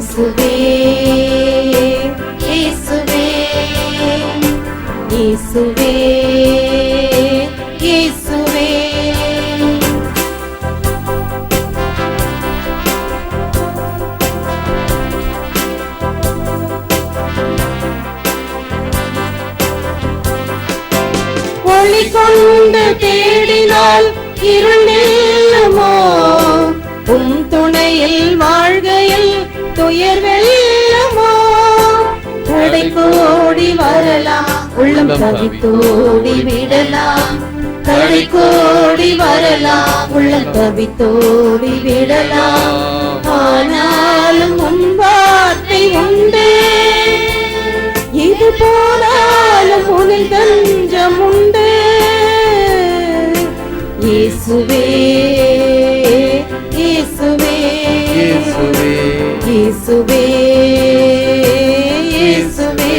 இயேசுவே இயேசுவே இயேசுவே இயேசுவே. ஒளி கொண்டு தேடினால் இருள் நில்லுமோ உம் துணையில் வாழ்கையில் துயர் வெல்லுமோ தடை கோடி வரலாம். உள்ளம் தவித்தோடி விடலாம். தடை கோடி வரலாம். உள்ளம் தவித்தோடி விடலாம். ஆனாலும் உன் வார்த்தை உண்டு. இது போனாலும் உனில் தஞ்சம் உண்டு. இயேசுவே. இயேசுவே இயேசுவே.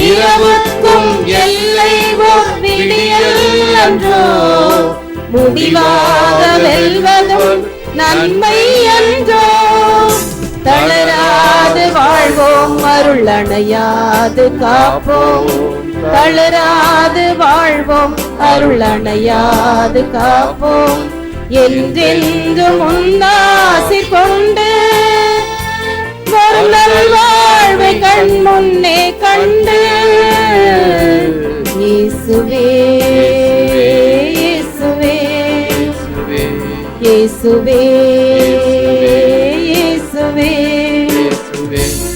இரவுக்கும் எல்லை ஓர் விடியல் அன்றோ முடிவாக வெல்வதும் நன்மை என்றோ தளராது வாழ்வோம் அருள் அணையாது காப்போம். தளராது வாழ்வோம் அருள் அணையாது காப்போம். என்றென்றும் உன்னாசி கொண்டு வரும் நல்வாழ்வை கண் முன்னே கண்டு இயேசுவே இயேசுவே. இயேசுவே. இயேசுவே. இயேசுவே. இயேசுவே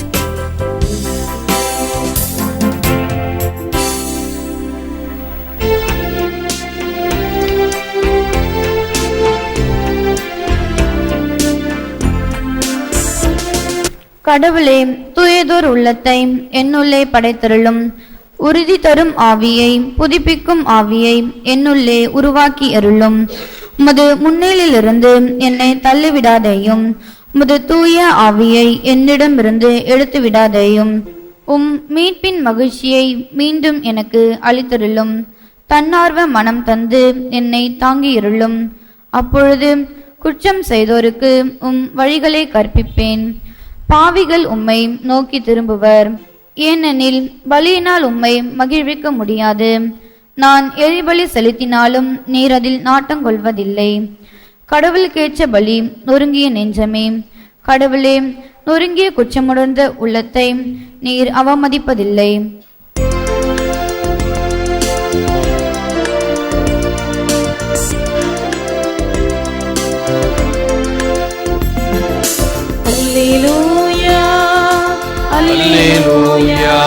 கடவுளே தூயதோர் உள்ளத்தை என்னுள்ளே படைத்தருளும். உறுதி தரும் ஆவியை புதுப்பிக்கும் ஆவியை என்னுள்ளே உருவாக்கி அருளும். உமது முன்னிலிருந்து என்னை தள்ளிவிடாதேயும். உமது தூய ஆவியை என்னிடமிருந்து எடுத்து விடாதேயும் உம் மீட்பின் மகிழ்ச்சியை மீண்டும் எனக்கு அளித்தருளும். தன்னார்வ மனம் தந்து என்னை தாங்கியிருளும். அப்பொழுது குற்றம் செய்தோருக்கு உம் வழிகளை கற்பிப்பேன். பாவிகள் உம்மை நோக்கி திரும்புவர். ஏனெனில் பலியினால் உம்மை மகிழ்விக்க முடியாது. நான் எரிபலி செலுத்தினாலும் நீர் அதில் நாட்டம் கொள்வதில்லை. கடவுளுக்கேற்ற பலி நொறுங்கிய நெஞ்சமே கடவுளே நொறுங்கிய குச்சமுடர்ந்த உள்ளத்தை நீர் அவமதிப்பதில்லை Hallelujah. Hallelujah.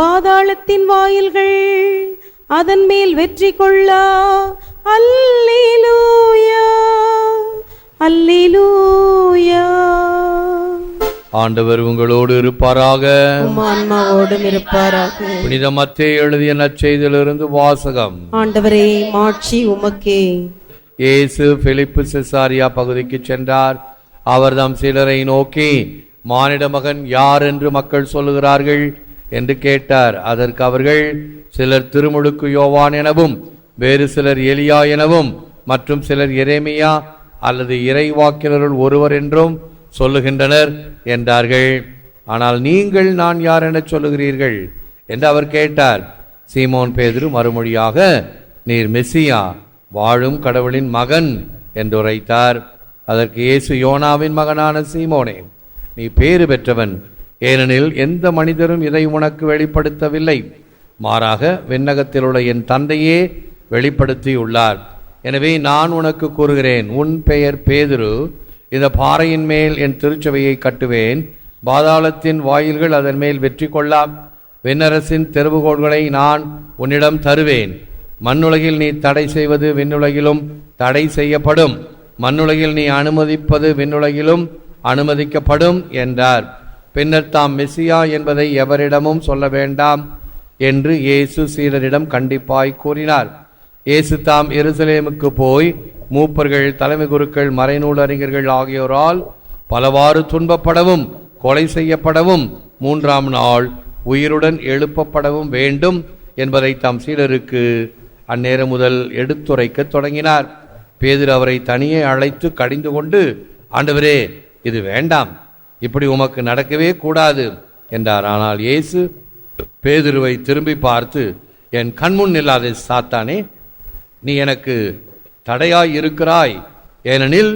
பாதாளத்தின் வாயில்கள் அதன் மேல் வெற்றி கொள்ளா. அல்லேலூயா. அல்லேலூயா. ஆண்டவர் உங்களோடு இருப்பாராக. ஆன்மாவோடும் இருப்பாராக. புனித மத்தேயு எழுதிய நற்செய்தியிலிருந்து வாசகம். ஆண்டவரே மாட்சி உமக்கே. இயேசு பிலிப்பு செசாரியா பகுதிக்கு சென்றார். அவர் தம் சிலரை நோக்கி மானிட மகன் யார் என்று மக்கள் சொல்லுகிறார்கள்? என்று கேட்டார். அதற்கு அவர்கள் சிலர் திருமுழுக்கு யோவான் எனவும் வேறு சிலர் எலியா எனவும் மற்றும் சிலர் இறைமையா அல்லது இறைவாக்கினருள் ஒருவர் என்றும் சொல்லுகின்றனர் என்றார்கள். ஆனால் நீங்கள் நான் யார் என சொல்லுகிறீர்கள்? என்று அவர் கேட்டார். சீமோன் பேதுரு மறுமொழியாக நீர் மெஸ்ஸியா வாழும் கடவுளின் மகன் என்று உரைத்தார். அதற்கு இயேசு யோனாவின் மகனான சீமோனே நீ பேறு பெற்றவன் ஏனெனில் எந்த மனிதரும் இதை உனக்கு வெளிப்படுத்தவில்லை. மாறாக விண்ணகத்தில் உள்ள என் தந்தையே வெளிப்படுத்தியுள்ளார். எனவே நான் உனக்கு கூறுகிறேன் உன் பெயர் பேதுரு. இந்த பாறையின் மேல் என் திருச்சபையை கட்டுவேன். பாதாளத்தின் வாயில்கள் அதன் மேல் வெற்றி கொள்ளாம் விண்ணரசின் தெருவுகோள்களை நான் உன்னிடம் தருவேன். மண்ணுலகில் நீ தடை செய்வது விண்ணுலகிலும் தடை செய்யப்படும். மண்ணுலகில் நீ அனுமதிப்பது விண்ணுலகிலும் அனுமதிக்கப்படும் என்றார். பின்னர் தாம் மெசியா என்பதை எவரிடமும் சொல்ல வேண்டாம் என்று இயேசு சீடரிடம் கண்டிப்பாய் கூறினார். இயேசு தாம் எருசலேமுக்கு போய் மூப்பர்கள் தலைமை குருக்கள் மறைநூல் அறிஞர்கள் ஆகியோரால் பலவாறு துன்பப்படவும் கொலை செய்யப்படவும் மூன்றாம் நாள் உயிருடன் எழுப்பப்படவும் வேண்டும் என்பதை தாம் சீடருக்கு அந்நேரம் முதல் எடுத்துரைக்கத் தொடங்கினார். பேதுரு அவரை தனியே அழைத்து கடிந்து கொண்டு ஆண்டவரே இது வேண்டாம். இப்படி உமக்கு நடக்கவே கூடாது என்றார். ஆனால் இயேசு பேதுருவை திரும்பி பார்த்து என் கண்முன் இல்லாத சாத்தானே நீ எனக்கு தடையாய் இருக்கிறாய். ஏனெனில்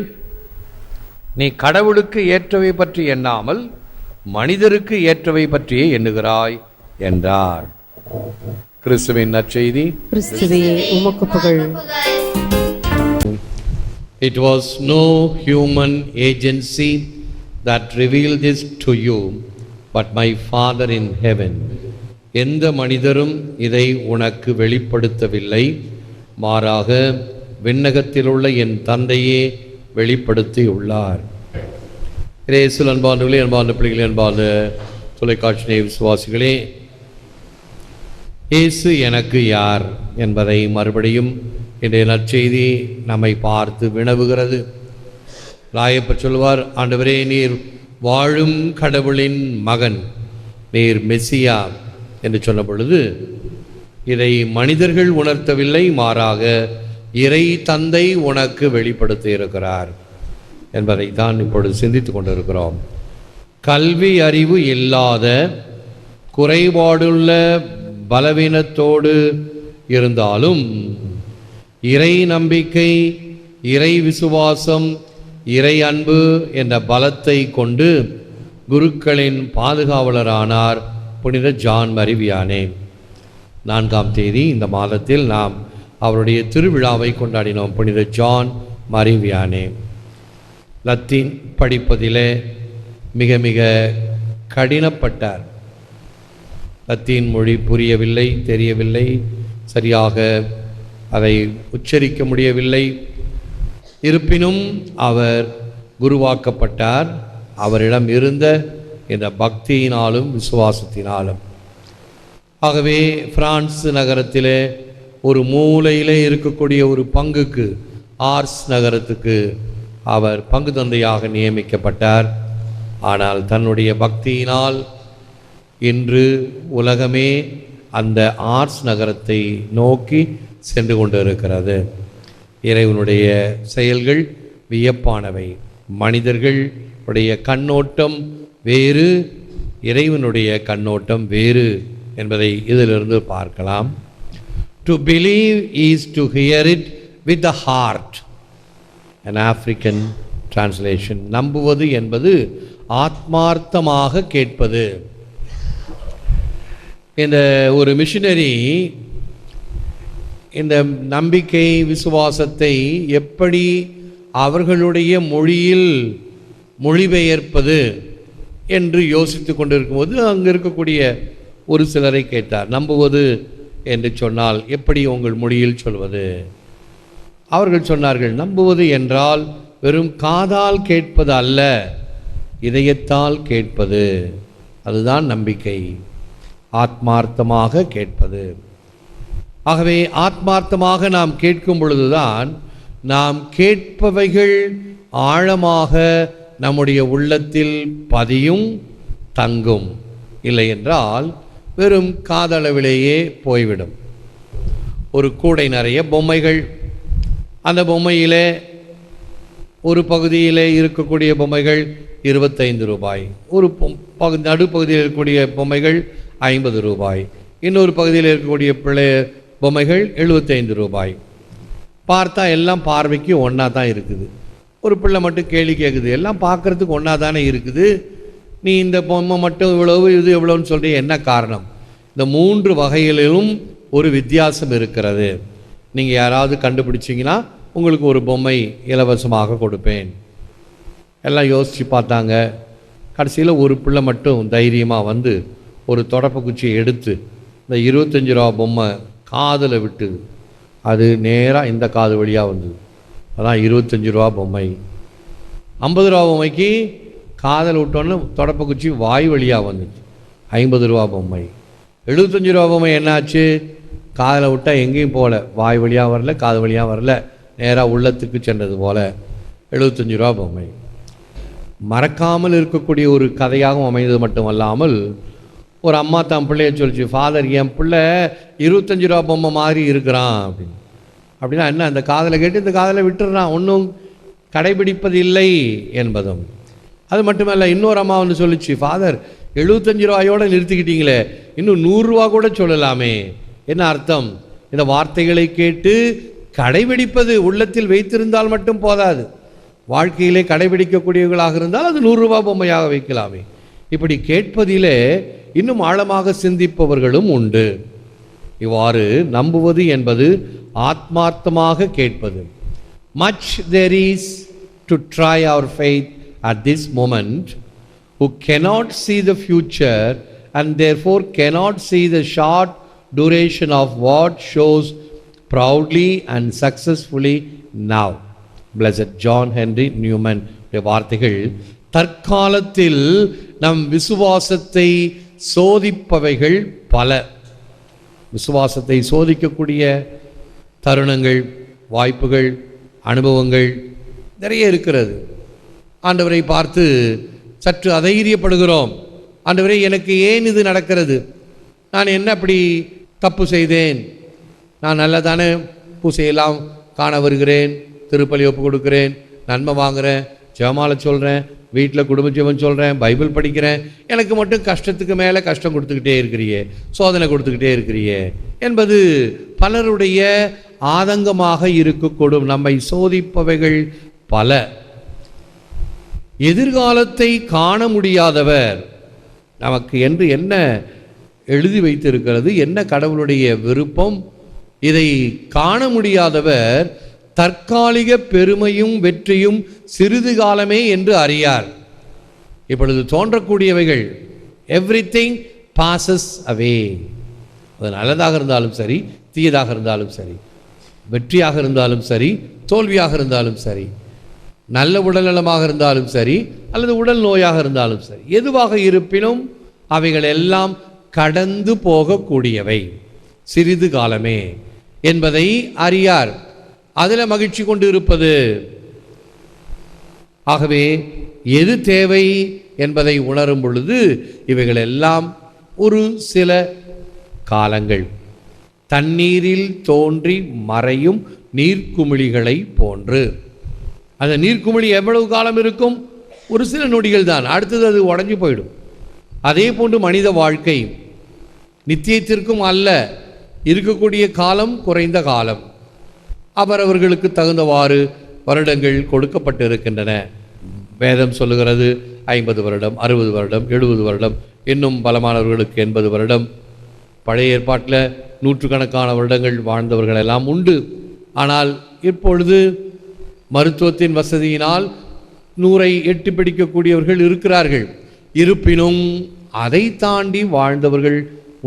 நீ கடவுளுக்கு ஏற்றவை பற்றி எண்ணாமல் மனிதருக்கு ஏற்றவை பற்றியே எண்ணுகிறாய் என்றார். கிறிஸ்துவின் நற்செய்தி. கிறிஸ்துவே உமக்கு புகழ். It was no human agency. That revealed this to you, but my Father in heaven. எந்த மனிதரும் இதை உனக்கு வெளிப்படுத்தவில்லை. மாறாக விண்ணகத்திலுள்ள என் தந்தையே வெளிப்படுத்தியுள்ளார். இயேசு அன்பானவர்களே அன்பான பிள்ளைகளே அன்பான தொலைக்காட்சி நேய விசுவாசிகளே இயேசு எனக்கு யார் என்பதை மறுபடியும் இன்றைய நற்செய்தி நம்மை பார்த்து வினவுகிறது. ராயப்பர் சொல்வார் ஆண்டவரே நீர் வாழும் கடவுளின் மகன் நீர் மெஸ்ஸியா என்று சொன்ன பொழுது இதை மனிதர்கள் உணர்த்தவில்லை மாறாக இறை தந்தை உனக்கு வெளிப்படுத்தி இருக்கிறார் என்பதை தான் இப்பொழுது சிந்தித்து கொண்டிருக்கிறோம். கல்வி அறிவு இல்லாத குறைபாடுள்ள பலவீனத்தோடு இருந்தாலும் இறை நம்பிக்கை இறை விசுவாசம் இறை அன்பு என்ற பலத்தை கொண்டு குருக்களின் பாதுகாவலரானார் புனித ஜான் மரிவியானே. நான்காம் தேதி இந்த மாதத்தில் நாம் அவருடைய திருவிழாவை கொண்டாடினோம் புனித ஜான் மரிவியானே. லத்தீன் படிப்பதிலே மிக மிக கடினப்பட்டார். லத்தீன் மொழி புரியவில்லை தெரியவில்லை சரியாக அதை உச்சரிக்க முடியவில்லை. இருப்பினும் அவர் குருவாக்கப்பட்டார். அவரிடம் இருந்த இந்த பக்தியினாலும் விசுவாசத்தினாலும். ஆகவே பிரான்ஸ் நகரத்திலே ஒரு மூலையிலே இருக்கக்கூடிய ஒரு பங்குக்கு ஆர்ஸ் நகரத்துக்கு அவர் பங்கு தந்தையாக நியமிக்கப்பட்டார். ஆனால் தன்னுடைய பக்தியினால் இன்று உலகமே அந்த ஆர்ஸ் நகரத்தை நோக்கி சென்று கொண்டிருக்கிறது. இறைவனுடைய செயல்கள் வியப்பானவை. மனிதர்கள் உடைய கண்ணோட்டம் வேறு இறைவனுடைய கண்ணோட்டம் வேறு என்பதை இதிலிருந்து பார்க்கலாம். To believe is to hear it with the heart an African translation நம்புவது என்பது ஆத்மார்த்தமாக கேட்பது. இந்த ஒரு மிஷினரி இந்த நம்பிக்கை விசுவாசத்தை எப்படி அவர்களுடைய மொழியில் மொழிபெயர்ப்பது என்று யோசித்து கொண்டிருக்கும்போது அங்கே இருக்கக்கூடிய ஒரு சிலரை கேட்டார். நம்புவது என்று சொன்னால் எப்படி உங்கள் மொழியில் சொல்வது? அவர்கள் சொன்னார்கள் நம்புவது என்றால் வெறும் காதால் கேட்பது அல்ல இதயத்தால் கேட்பது. அதுதான் நம்பிக்கை. ஆத்மார்த்தமாக கேட்பது. ஆகவே ஆத்மார்த்தமாக நாம் கேட்கும் பொழுதுதான் நாம் கேட்பவைகள் ஆழமாக நம்முடைய உள்ளத்தில் பதியும் தங்கும். இல்லை என்றால் வெறும் காதளவிலேயே போய்விடும். ஒரு கூடை நிறைய பொம்மைகள். அந்த பொம்மையிலே ஒரு பகுதியிலே இருக்கக்கூடிய பொம்மைகள் இருபத்தைந்து ரூபாய். ஒரு பகு நடுப்பகுதியில் இருக்கக்கூடிய பொம்மைகள் ஐம்பது ரூபாய். இன்னொரு பகுதியில் இருக்கக்கூடிய பிள்ளை பொம்மைகள் எழுபத்தைந்து ரூபாய். பார்த்தா எல்லாம் பார்வைக்கு ஒன்றா தான் இருக்குது. ஒரு பிள்ளை மட்டும் கேள்வி கேட்குது எல்லாம் பார்க்கறதுக்கு ஒன்றா தானே இருக்குது. நீ இந்த பொம்மை மட்டும் இவ்வளவு இது எவ்வளோன்னு சொல்றீ என்ன காரணம்? இந்த மூன்று வகைகளிலும் ஒரு வித்தியாசம் இருக்கிறது. நீங்கள் யாராவது கண்டுபிடிச்சிங்கன்னா உங்களுக்கு ஒரு பொம்மை இலவசமாக கொடுப்பேன். எல்லாம் யோசித்து பார்த்தாங்க. கடைசியில் ஒரு பிள்ளை மட்டும் தைரியமாக வந்து ஒரு தொடப்பு குச்சியை எடுத்து இந்த இருபத்தஞ்சி ரூபா பொம்மை காதில் விட்டுது அது நேராக இந்த காது வழியாக வந்தது. அதான் இருபத்தஞ்சி ரூபா பொம்மை. ஐம்பது ரூபா பொம்மைக்கு காதல் விட்டோன்னு தொடப்ப குச்சி வாய் வழியாக வந்துச்சு. ஐம்பது ரூபா பொம்மை. எழுபத்தஞ்சி ரூபா பொம்மை என்னாச்சு? காதில் விட்டால் எங்கேயும் போகல. வாய் வழியாக வரல காது வழியாக வரல. நேராக உள்ளத்துக்கு சென்றது போல. எழுபத்தஞ்சி ரூபா பொம்மை. மறக்காமல் இருக்கக்கூடிய ஒரு கதையாகவும் அமைந்தது மட்டுமல்லாமல் ஒரு அம்மா தன் பிள்ளைய சொல்லிச்சு ஃபாதர் என் பிள்ளை இருபத்தஞ்சி ரூபா பொம்மை மாதிரி இருக்கிறான். அப்படின்னு. அப்படின்னா என்ன அந்த காதலை கேட்டு இந்த காதலை விட்டுடுறான் ஒன்றும் கடைபிடிப்பது இல்லை என்பதும். அது மட்டுமல்ல இன்னொரு அம்மா வந்து சொல்லிச்சு ஃபாதர் எழுபத்தஞ்சு ரூபாயோடு நிறுத்திக்கிட்டீங்களே இன்னும் நூறுரூவா கூட சொல்லலாமே. என்ன அர்த்தம்? இந்த வார்த்தைகளை கேட்டு கடைபிடிப்பது உள்ளத்தில் வைத்திருந்தால் மட்டும் போதாது. வாழ்க்கையிலே கடைபிடிக்கக்கூடியவர்களாக இருந்தால் அது நூறுரூவா பொம்மையாக வைக்கலாமே. இப்படி கேட்பதிலே இன்னும் ஆழமாக சிந்திப்பவர்களும் உண்டு இவ்வாறு நம்புவது என்பது ஆத்மார்த்தமாக கேட்பது much there is to try our faith at this moment who cannot see the future and therefore cannot see the short duration of what shows proudly and successfully now blessed John Henry Newman வார்த்தைகள் தற்காலத்தில் நம் விசுவாசத்தை சோதிப்பவைகள் பல. விசுவாசத்தை சோதிக்கக்கூடிய தருணங்கள் வாய்ப்புகள் அனுபவங்கள் நிறைய இருக்கிறது. ஆண்டவரை பார்த்து சற்று அதைரியப்படுகிறோம். ஆண்டவரே எனக்கு ஏன் இது நடக்கிறது? நான் என்ன அப்படி தப்பு செய்தேன்? நான் நல்லதானே? பூசையெல்லாம் காண வருகிறேன். திருப்பலி ஒப்பு கொடுக்கிறேன். நன்மை வாங்குகிறேன் ஜெபமாலை சொல்கிறேன் வீட்டில் குடும்ப ஜெபம் சொல்கிறேன் பைபிள் படிக்கிறேன். எனக்கு மட்டும் கஷ்டத்துக்கு மேலே கஷ்டம் கொடுத்துக்கிட்டே இருக்கிறியே. சோதனை கொடுத்துக்கிட்டே இருக்கிறியே. என்பது பலருடைய ஆதங்கமாக இருக்கக்கூடும். நம்மை சோதிப்பவைகள் பல. எதிர்காலத்தை காண முடியாதவர் நமக்கு என்று என்ன எழுதி வைத்திருக்கிறது என்ன கடவுளுடைய விருப்பம் இதை காண முடியாதவர் தற்காலிக பெருமையும் வெற்றியும் சிறிது காலமே என்று அறியார். இப்பொழுது தோன்றக்கூடியவைகள் எவ்ரி திங் பாசஸ் அவே அது நல்லதாக இருந்தாலும் சரி தீயதாக இருந்தாலும் சரி வெற்றியாக இருந்தாலும் சரி தோல்வியாக இருந்தாலும் சரி நல்ல உடல்நலமாக இருந்தாலும் சரி அல்லது உடல் நோயாக இருந்தாலும் சரி எதுவாக இருப்பினும் அவைகள் எல்லாம் கடந்து போகக்கூடியவை. சிறிது காலமே என்பதை அறியார். அதில் மகிழ்ச்சி கொண்டு இருப்பது. ஆகவே எது தேவை என்பதை உணரும் பொழுது இவைகள் எல்லாம் ஒரு சில காலங்கள். தண்ணீரில் தோன்றி மறையும் நீர்க்குமிழிகளை போன்று. அந்த நீர்க்குமிழி எவ்வளவு காலம் இருக்கும்? ஒரு சில நொடிகள் தான். அடுத்தது அது உடஞ்சி போயிடும். அதே போன்று மனித வாழ்க்கை. நித்தியத்திற்கும் அல்ல. இருக்கக்கூடிய காலம் குறைந்த காலம். அவரவர்களுக்கு தகுந்தவாறு வருடங்கள் கொடுக்கப்பட்டிருக்கின்றன. வேதம் சொல்லுகிறது ஐம்பது வருடம் அறுபது வருடம் எழுபது வருடம் இன்னும் பலமானவர்களுக்கு எண்பது வருடம். பழைய ஏற்பாட்டில் நூற்றுக்கணக்கான வருடங்கள் வாழ்ந்தவர்கள் எல்லாம் உண்டு. ஆனால் இப்பொழுது மருத்துவத்தின் வசதியினால் நூறை எட்டி பிடிக்கக்கூடியவர்கள் இருக்கிறார்கள். இருப்பினும் அதை தாண்டி வாழ்ந்தவர்கள்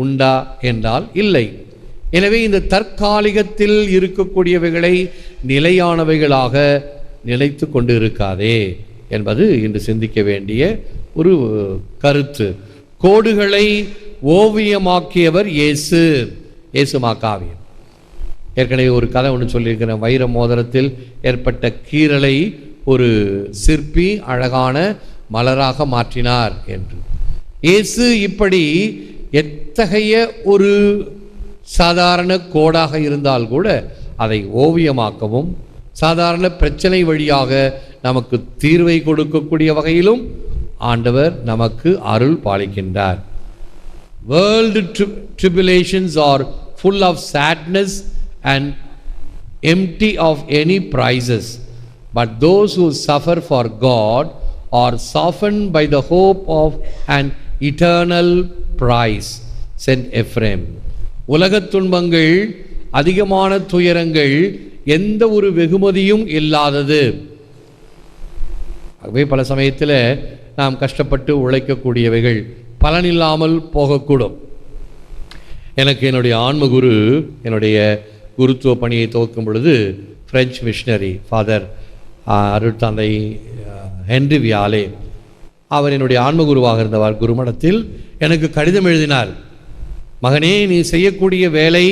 உண்டா என்றால் இல்லை. எனவே இந்த தற்காலிகத்தில் இருக்கக்கூடியவைகளை நிலையானவைகளாக நிலைத்து கொண்டு இருக்காதே என்பது இன்று சிந்திக்க வேண்டிய ஒரு கருத்து. கோடுகளை ஓவியமாக்கியவர் இயேசு இயேசு மாக்காவியம் ஏற்கனவே ஒரு கதை ஒன்று சொல்லியிருக்கிறேன். வைர மோதிரத்தில் ஏற்பட்ட கீறலை ஒரு சிற்பி அழகான மலராக மாற்றினார் என்று. இயேசு இப்படி எத்தகைய ஒரு சாதாரண கோடாக இருந்தால் கூட அதை ஓவியமாக்கவும் சாதாரண பிரச்சனை வழியாக நமக்கு தீர்வை கொடுக்கக்கூடிய வகையிலும் ஆண்டவர் நமக்கு அருள் பாலிக்கின்றார் world tribulations are full of sadness and empty of any prizes but those who suffer for God are softened by the hope of and eternal prize saint Ephrem உலகத் துன்பங்கள் அதிகமான துயரங்கள் எந்த ஒரு வெகுமதியும் இல்லாதது. ஆகவே பல சமயத்தில் நாம் கஷ்டப்பட்டு உழைக்கக்கூடியவைகள் பலனில்லாமல் போகக்கூடும். எனக்கு என்னுடைய ஆன்ம குரு என்னுடைய குருத்துவ பணியை துவக்கும் பொழுது பிரெஞ்சு மிஷினரி ஃபாதர் அருட்தந்தை அஹ், ஹென்றி வியாலே அவர் என்னுடைய ஆன்மகுருவாக இருந்தவர் குருமடத்தில் எனக்கு கடிதம் எழுதினார். மகனே நீ செய்யக்கூடிய வேலை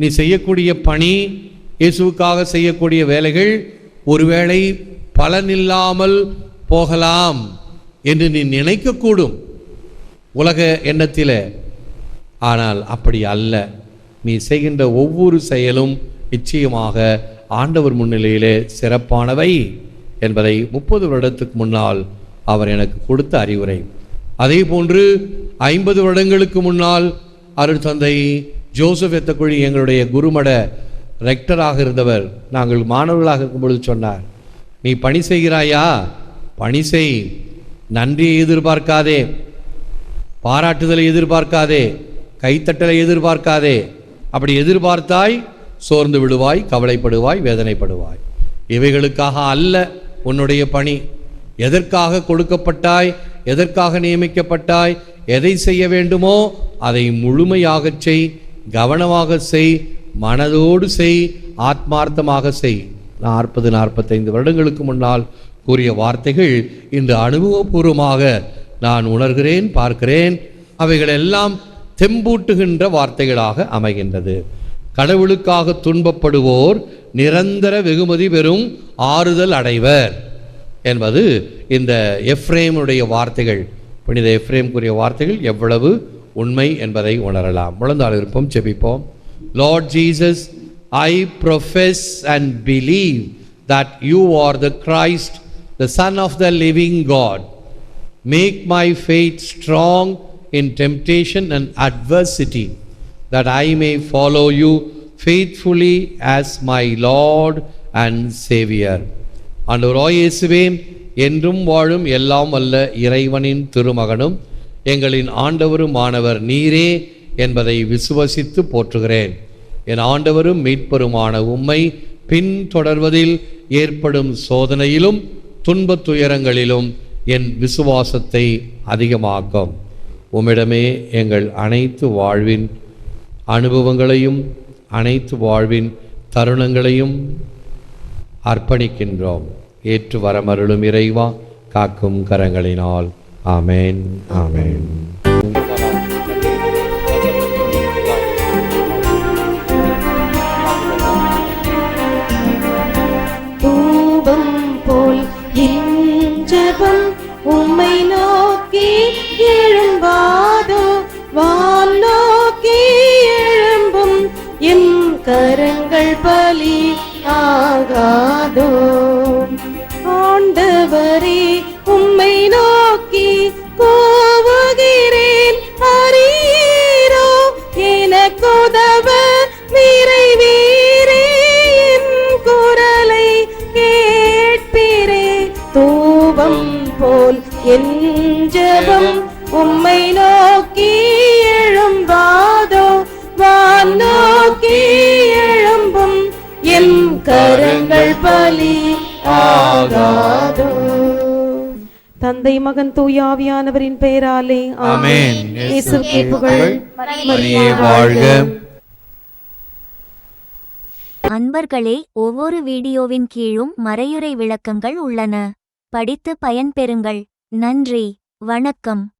நீ செய்யக்கூடிய பணி இயேசுக்காக செய்யக்கூடிய வேலைகள் ஒருவேளை பலனில்லாமல் போகலாம் என்று நீ நினைக்கக்கூடும் உலக எண்ணத்தில். ஆனால் அப்படி அல்ல. நீ செய்கின்ற ஒவ்வொரு செயலும் நிச்சயமாக ஆண்டவர் முன்னிலையிலே சிறப்பானவை என்பதை முப்பது வருடத்துக்கு முன்னால் அவர் எனக்கு கொடுத்த அறிவுரை. அதே போன்று ஐம்பது வருடங்களுக்கு முன்னால் அருள் தந்தை ஜோசப் எத்தக்குழி எங்களுடைய குருமட ரெக்டராக இருந்தவர். நாங்கள் மாணவர்களாக இருக்கும் பொழுது சொன்னார் நீ பணி செய்கிறாயா? பணி செய். நன்றியை எதிர்பார்க்காதே. பாராட்டுதலை எதிர்பார்க்காதே. கைத்தட்டலை எதிர்பார்க்காதே. அப்படி எதிர்பார்த்தாய் சோர்ந்து விடுவாய் கவலைப்படுவாய் வேதனைப்படுவாய். இவைகளுக்காக அல்ல உன்னுடைய பணி. எதற்காக கொடுக்கப்பட்டாய்? எதற்காக நியமிக்கப்பட்டாய்? எதை செய்ய வேண்டுமோ அதை முழுமையாகச் செய் கவனமாக செய் மனதோடு செய் ஆத்மார்த்தமாக செய். நாற்பது நாற்பத்தைந்து வருடங்களுக்கு முன்னால் கூறிய வார்த்தைகள் இன்று அனுபவபூர்வமாக நான் உணர்கிறேன் பார்க்கிறேன். அவைகளெல்லாம் தெம்பூட்டுகின்ற வார்த்தைகளாக அமைகின்றது. கடவுளுக்காக துன்பப்படுவோர் நிரந்தர வெகுமதி பெறும் ஆறுதல் அடைவர் என்பது இந்த எஃப்ரேமுடைய வார்த்தைகள். புனித எஃப்ரேம் கூறிய வார்த்தைகள் எவ்வளவு உண்மை என்பதை உணரலாம். முழந்தால் இருப்போம் செபிப்போம் Lord Jesus I profess and believe that you are the Christ the son of the living God Make strong in strong and temptation and adversity, that I may follow you faithfully as my Lord and Savior. ஆண்டவராய் இயேசுவே என்றும் வாழும் எல்லாம் வல்ல இறைவனின் திருமகனும் எங்களின் ஆண்டவரும் ஆனவர் நீரே என்பதை விசுவசித்து போற்றுகிறேன். என் ஆண்டவரும் மீட்பருமான உம்மை பின்தொடர்வதில் ஏற்படும் சோதனையிலும் துன்பத் துயரங்களிலும் என் விசுவாசத்தை அதிகமாக்கும். உம்மிடமே எங்கள் அனைத்து வாழ்வின் அனுபவங்களையும் அனைத்து வாழ்வின் தருணங்களையும் அர்ப்பணிக்கின்றோம். ஏற்று வரமருளும் இறைவா காக்கும் கரங்களினால். ஆமேன். ஆமேன். என் ஜெபம் உம்மை நோக்கி எழும்பாதோ வான் நோக்கி எழும்பும் என் கரங்கள் பலி ஆகாதோ. தந்தை மகன் தூயாவியானவரின் பெயராலே ஆமென். இயேசுவுக்கே புகழ். மரியே வாழ்க. அன்பர்களே ஒவ்வொரு வீடியோவின் கீழும் மறையுறை விளக்கங்கள் உள்ளன. படித்து பயன்பெறுங்கள். நன்றி வணக்கம்.